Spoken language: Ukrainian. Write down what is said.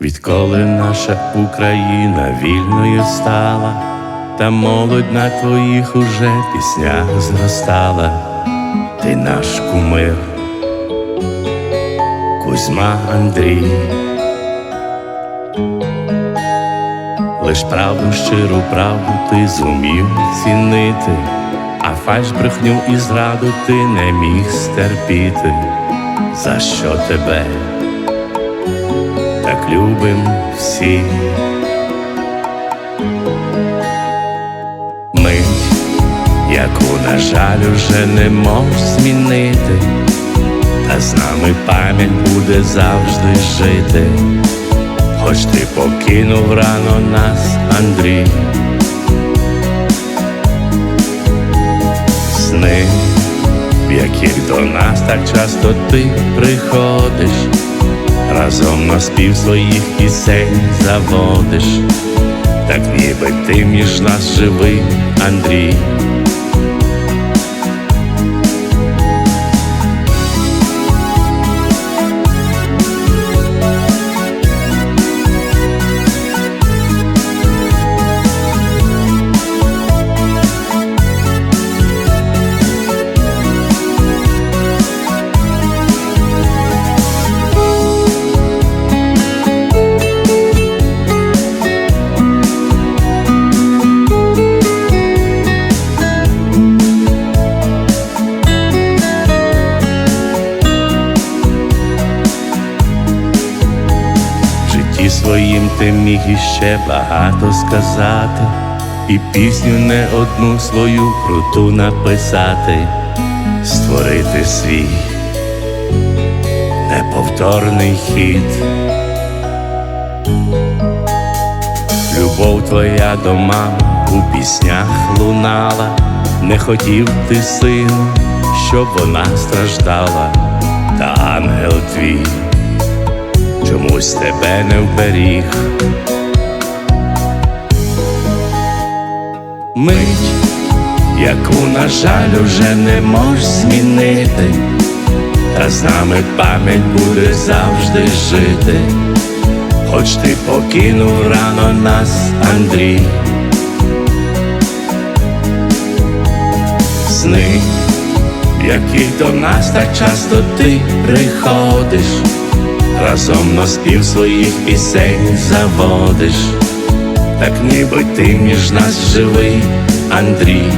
Відколи наша Україна вільною стала, та молодь на твоїх уже піснях зростала, ти наш кумир, Кузьма Андрій. Лиш правду, щиру правду ти зумів цінити, а фальш брехню і зраду ти не міг стерпіти, за що тебе так любим всі. Мить, яку, на жаль, уже не можеш змінити, та з нами пам'ять буде завжди жити. Хоч ти покинув рано нас, Андрій. Сни, в яких до нас так часто ти приходиш, разом на спів своїх пісень заводиш, так ніби ти між нас живий, Андрій. Своїм ти міг іще багато сказати, і пісню не одну свою круту написати, створити свій неповторний хід. Любов твоя до мами у піснях лунала, не хотів ти сину, щоб вона страждала, та ангел твій чомусь тебе не вберіг. Мить, яку, на жаль, уже не можеш змінити, та з нами пам'ять буде завжди жити, хоч ти покинув рано нас, Андрій. Сни, в яких до нас так часто ти приходиш разом на спів своїх пісень заводиш, так ніби ти між нас живий, Андрій.